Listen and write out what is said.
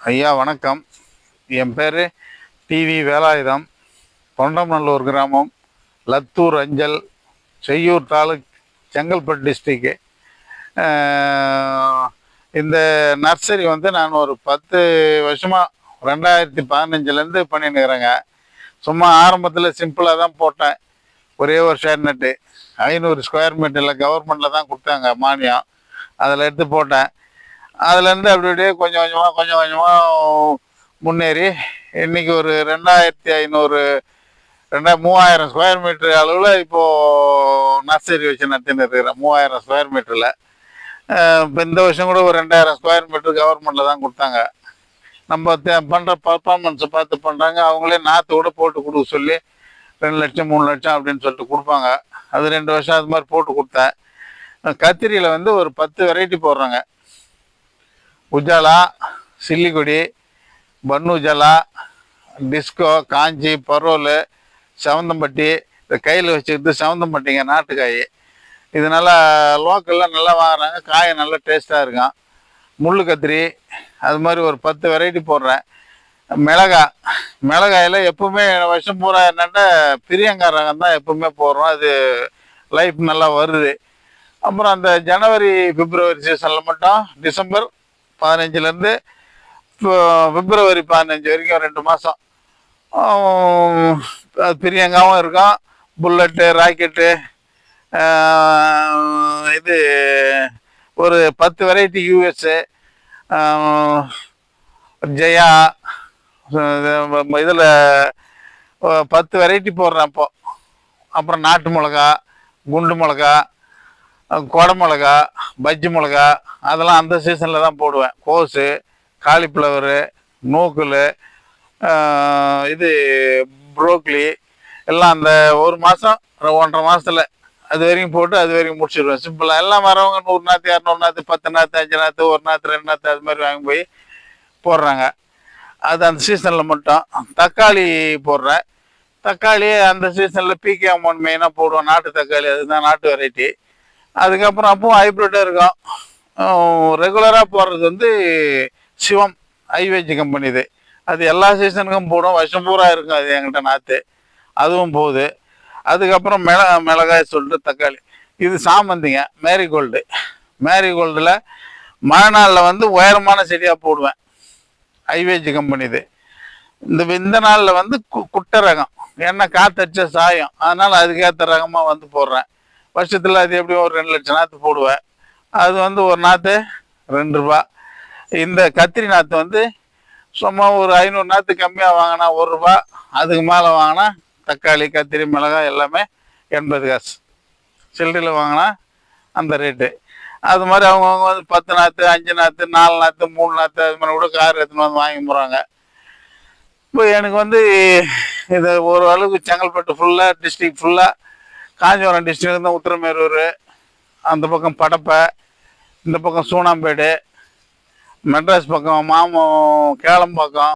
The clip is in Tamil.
ஐயா வணக்கம். என் பேர் டிவி வேலாயுதம். தொண்டமல்லூர் கிராமம் லத்தூர் அஞ்சல் செய்யூர் தாலுக் செங்கல்பட்டு டிஸ்ட்ரிக்கு. இந்த நர்சரி வந்து நான் ஒரு பத்து வருஷமாக ரெண்டாயிரத்தி பதினஞ்சுலேருந்து பண்ணினுக்கிறேங்க. சும்மா ஆரம்பத்தில் சிம்பிளாக தான் போட்டேன். ஒரே ஒரு ஷேர் நட்டு ஐநூறு ஸ்கொயர் மீட்டரில் கவர்மெண்ட்டில் தான் கொடுத்தாங்க மானியம். அதில் எடுத்து போட்டேன். அதுலேருந்து அப்படி அப்படியே கொஞ்சம் கொஞ்சமாக கொஞ்சம் கொஞ்சமாக முன்னேறி இன்னைக்கு ஒரு ரெண்டாயிரத்தி ஐநூறு ரெண்டாயிரம் மூவாயிரம் ஸ்கொயர் மீட்டர் அளவில் இப்போது நர்சரி வச்சு நடத்தின்னு இருக்கிறேன். மூவாயிரம் ஸ்கொயர் மீட்டரில் இப்போ இந்த வருஷம் கூட ஒரு ரெண்டாயிரம் ஸ்கொயர் மீட்டர் கவர்மெண்ட்டில் தான் கொடுத்தாங்க. நம்ம பண்ணுற பர்ஃபார்மன்ஸை பார்த்து பண்ணுறாங்க அவங்களே நாற்று கூட போட்டு கொடுக்க சொல்லி ரெண்டு லட்சம் மூணு லட்சம் அப்படின்னு சொல்லிட்டு கொடுப்பாங்க. அது ரெண்டு வருஷம் அது மாதிரி போட்டு கொடுத்தேன். கத்திரியில் வந்து ஒரு பத்து வெரைட்டி போடுறாங்க. உஜாலா சில்லிக்குடி பன்னு உஜாலா டிஸ்கோ காஞ்சி பரோல் செவந்தம்பட்டி இந்த கையில் வச்சுக்கிட்டு செவந்தம்பட்டிங்க நாட்டுக்காய். இது நல்லா லோக்கலில் நல்லா வாங்குறாங்க. காய் நல்லா டேஸ்ட்டாக இருக்கும். முள்ளு கத்திரி அது மாதிரி ஒரு பத்து வெரைட்டி போடுறேன். மிளகாய் மிளகாயில் எப்பவுமே வருஷம் பூரா என்னென்னா பிரியங்கா ரகம் தான் எப்பவுமே போடுறோம். அது லைஃப் நல்லா வருது. அப்புறம் அந்த ஜனவரி பிப்ரவரி சீசனில் மட்டும் டிசம்பர் பதினஞ்சுலேருந்து பிப்ரவரி பதினஞ்சு வரைக்கும் ரெண்டு மாதம் பிரியங்காவும் இருக்கும் புல்லட்டு ராக்கெட்டு இது ஒரு பத்து வெரைட்டி யூஎஸ்ஸு ஜெயா இதில் பத்து வெரைட்டி போடுறேன் அப்போ அப்புறம் நாட்டு மிளகா குண்டு மிளகா கொடை மிளகா பஜ்ஜி மிளகா அதெல்லாம் அந்த சீசனில் தான் போடுவேன். கோஸு காலிஃப்ளவரு நூக்கல் இது ப்ரோக்லி எல்லாம் அந்த ஒரு மாதம் ஒன்றரை மாதத்தில் அது வரைக்கும் போட்டு அது வரைக்கும் முடிச்சிடுவேன் சிம்பிளாக எல்லாம் வரவங்க நூறு நாற்று இரநூறு நாற்று பத்து நாற்று அஞ்சு நாற்று ஒரு நாற்று ரெண்டு நாற்று அது மாதிரி வாங்கி போய் போடுறாங்க. அது அந்த சீசனில் மட்டும். தக்காளி போடுறேன். தக்காளி அந்த சீசனில் பிகே அமௌண்ட் மெயினாக போடுவோம் நாட்டு தக்காளி அதுதான் நாட்டு வெரைட்டி அதுக்கப்புறம் அப்பவும் ஹைப்ரிட்டாக இருக்கும். ரெகுலராக போடுறது வந்து சிவம் ஐவேஜ் கம்பெனி இது. அது எல்லா சீசனுக்கும் போடும். வருஷம் பூரா இருக்கும் அது என்கிட்ட நாற்று அதுவும் போகுது. அதுக்கப்புறம் மிள மிளகாய் சொல்லிட்டு தக்காளி. இது சாமந்திங்க. மேரிகோல்டு மேரிகோல்டில் மழை நாளில் வந்து உயரமான செடியாக போடுவேன். ஐவேஜ் கம்பெனி இது. இந்த இந்த நாளில் வந்து கு குட்டை ரகம். ஏன்னா காத்தடிச்ச சாயம். அதனால் அதுக்கேற்ற ரகமாக வந்து போடுறேன். வருஷத்தில் அது எப்படியும் ஒரு ரெண்டு லட்சம் நாற்று போடுவேன். அது வந்து ஒரு நாற்று ரெண்டு ரூபா. இந்த கத்திரி நாற்று வந்து சும்மா ஒரு ஐநூறு நாற்று கம்மியாக வாங்கினா ஒரு ரூபா அதுக்கு மேலே வாங்கினா தக்காளி கத்திரி மிளகாய் எல்லாமே எண்பது காசு. சில்லறையில் வாங்கினா அந்த ரேட்டு. அது மாதிரி அவங்கவுங்க வந்து பத்து நாற்று அஞ்சு நாற்று நாலு நாற்று மூணு நாற்று அது மாதிரி கூட கார் எடுத்துன்னு வந்து வாங்கி போகிறாங்க இப்போ எனக்கு வந்து இது ஒரு அளவுக்கு செங்கல்பட்டு ஃபுல்லாக டிஸ்ட்ரிக் ஃபுல்லாக காஞ்சிபுரம் டிஸ்ட்ரிக்ட் தான் உத்திரமேரூர் அந்த பக்கம் படப்பை இந்த பக்கம் சூனாம்பேடு மெட்ராஸ் பக்கம் மாமம் கேளம்பாக்கம்.